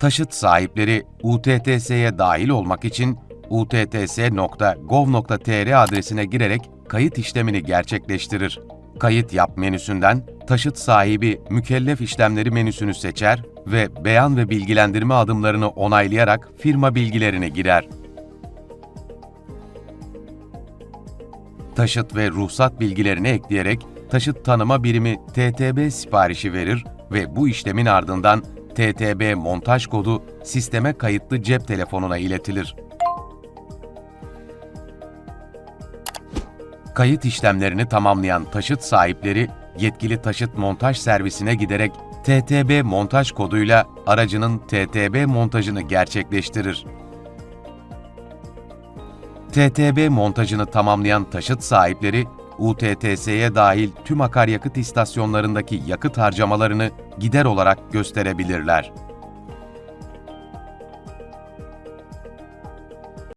Taşıt sahipleri UTTS'ye dahil olmak için utts.gov.tr adresine girerek kayıt işlemini gerçekleştirir. Kayıt yap menüsünden taşıt sahibi mükellef işlemleri menüsünü seçer ve beyan ve bilgilendirme adımlarını onaylayarak firma bilgilerini girer. taşıt ve ruhsat bilgilerini ekleyerek taşıt tanıma birimi TTB siparişi verir ve bu işlemin ardından TTB montaj kodu sisteme kayıtlı cep telefonuna iletilir. Kayıt işlemlerini tamamlayan taşıt sahipleri yetkili taşıt montaj servisine giderek TTB montaj koduyla aracının TTB montajını gerçekleştirir. TTB montajını tamamlayan taşıt sahipleri, UTTS'ye dahil tüm akaryakıt istasyonlarındaki yakıt harcamalarını gider olarak gösterebilirler.